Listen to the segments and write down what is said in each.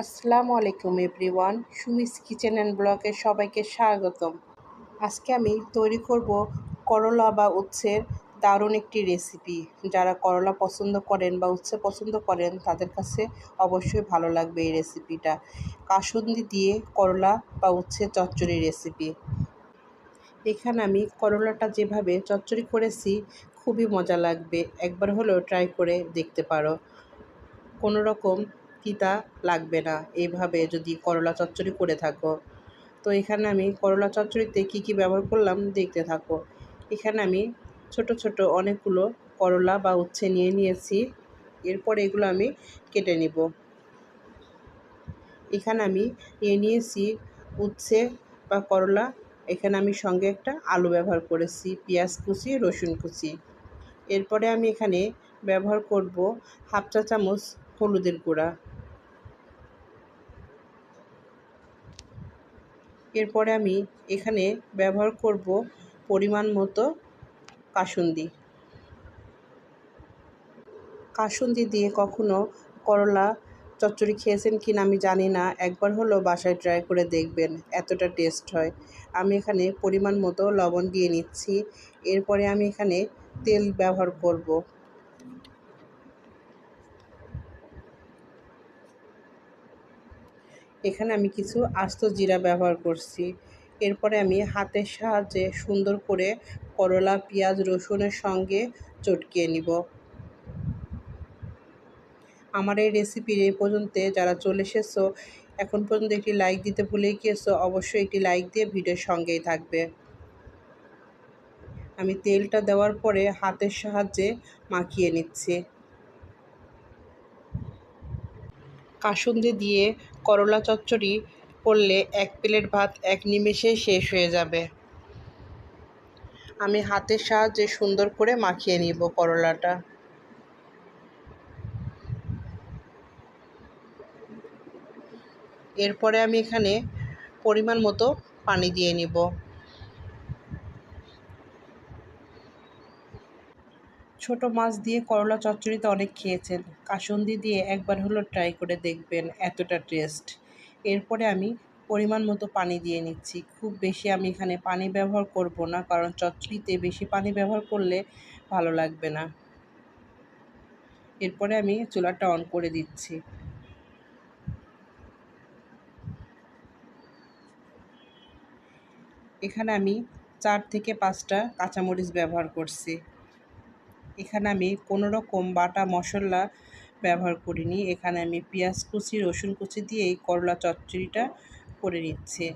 আসসালামু আলাইকুম everyone, Sumi's kitchen and ব্লকে সবাইকে স্বাগতম। আজকে আমি তৈরি করব করলা বা উচ্ছের দারুণ একটি রেসিপি। যারা করলা পছন্দ করেন বা উচ্ছে পছন্দ করেন, তাদের কাছে অবশ্যই ভালো লাগবে এই রেসিপিটা। কাসুন্দি দিয়ে করলা বা উচ্ছে চচ্চড়ি রেসিপি। এখানে আমি করলাটা যেভাবে চচ্চড়ি করেছি, খুবই মজা লাগবে। একবার হলেও ট্রাই করে দেখতে পারো। কোনো রকম তিতা লাগবে না। এইভাবে যদি করলা চচ্চড়ি করে থাকো। তো এখানে আমি করলা চচ্চড়িতে কি কি ব্যবহার করলাম দেখতে থাকো। এখানে আমি ছোট ছোট অনেকগুলো করলা বা উচ্ছে নিয়ে নিয়েছি। এরপর এগুলো আমি কেটে নিব। এখানে আমি নিয়ে নিয়েছি উচ্ছে বা করলা। এখানে আমি সঙ্গে একটা আলু ব্যবহার করেছি, পেঁয়াজ কুচি, রসুন কুচি। এরপরে আমি এখানে ব্যবহার করব হাফ চা চামচ হলুদের গুঁড়া। এরপরে আমি এখানে ব্যবহার করব পরিমাণ মতো কাসুন্দি। কাসুন্দি দিয়ে কখনো করলা চচ্চড়ি খেয়েছেন কি না আমি জানি না, একবার হলেও বাসায় ট্রাই করে দেখবেন, এতটা টেস্ট হয়। আমি এখানে পরিমাণ মতো লবণ দিয়ে নিচ্ছি, এরপরে আমি এখানে তেল ব্যবহার করব। এখানে আমি কিছু আস্ত জিরা ব্যবহার করছি। এরপরে আমি হাতের সাহায্যে সুন্দর করে করলা, পেঁয়াজ, রসুনের সঙ্গে চটকিয়ে নিব। আমার এই রেসিপির এই পর্যন্ত যারা চলে এসেছ, এখন পর্যন্ত একটি লাইক দিতে ভুলে গিয়েছো, অবশ্যই একটি লাইক দিয়ে ভিডিওর সঙ্গেই থাকবে। আমি তেলটা দেওয়ার পরে হাতের সাহায্যে মাখিয়ে নিচ্ছি। কাসুন্দি দিয়ে করলা চচ্চড়ি করলে এক প্লেট ভাত এক নিমেষে শেষ হয়ে যাবে। আমি হাতের সাহায্যে সুন্দর করে মাখিয়ে নিব করলাটা। এরপরে আমি এখানে পরিমাণ মতো পানি দিয়ে নিব। ছোট মাছ দিয়ে করলা চচ্চড়িতে অনেক খেয়েছেন। কাসন্দি দিয়ে একবার হলো ট্রাই করে দেখবেন, এতটা টেস্ট এরপরে আমি পরিমাণ মতো পানি দিয়ে নিচ্ছি। খুব বেশি আমি এখানে পানি ব্যবহার করব না, কারণ চচ্চড়িতে বেশি পানি ব্যবহার করলে ভালো লাগবে না। এরপরে আমি চুলাটা অন করে দিচ্ছি। এখানে আমি চার থেকে পাঁচটা কাঁচামরিচ ব্যবহার করছি। এখানে আমি কোনো রকম বাটা মশলা ব্যবহার করিনি। এখানে আমি পেঁয়াজ কুচি, রসুন কুচি দিয়ে এই করলা চচ্চড়িটা করে নিচ্ছি।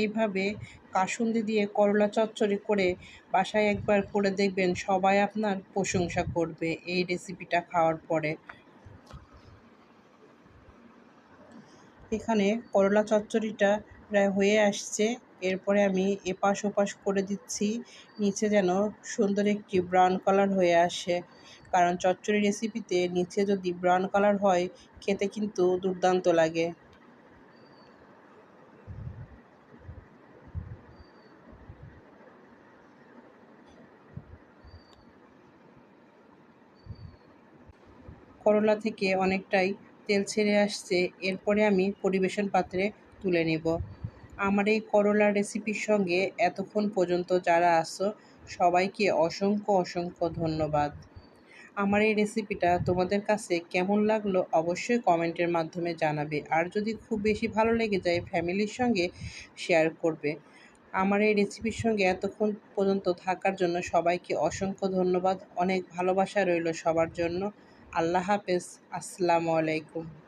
এইভাবে কাসুন্দি দিয়ে করলা চচ্চড়ি করে বাসায় একবার করে দেখবেন সবাই আপনার প্রশংসা করবে এই রেসিপিটা খাওয়ার পরে। এখানে করলা চচ্চড়িটা প্রায় হয়ে আসছে। এরপরে আমি এপাশ ওপাশ করে দিচ্ছি, নিচে যেন সুন্দর একটি ব্রাউন কালার হয়ে আসে। কারণ চচ্চড়ি রেসিপিতে নিচে যদি ব্রাউন কালার হয়, খেতে কিন্তু দুর্দান্ত লাগে। করলা থেকে অনেকটাই তেল ছেড়ে আসছে, এরপরে আমি পরিবেশন পাত্রে তুলে নেব। আমার এই করলা রেসিপির সঙ্গে এতক্ষণ পর্যন্ত যারা আসো সবাইকে অসংখ্য অসংখ্য ধন্যবাদ। আমার এই রেসিপিটা তোমাদের কাছে কেমন লাগল অবশ্যই কমেন্টের মাধ্যমে জানাবে। আর যদি খুব বেশি ভালো লেগে যায় ফ্যামিলির সঙ্গে শেয়ার করবে। আমার এই রেসিপির সঙ্গে এতক্ষণ পর্যন্ত থাকার জন্য সবাইকে অসংখ্য ধন্যবাদ। অনেক ভালোবাসা রইল সবার জন্য। আল্লাহ হাফেজ। আসসালামু আলাইকুম।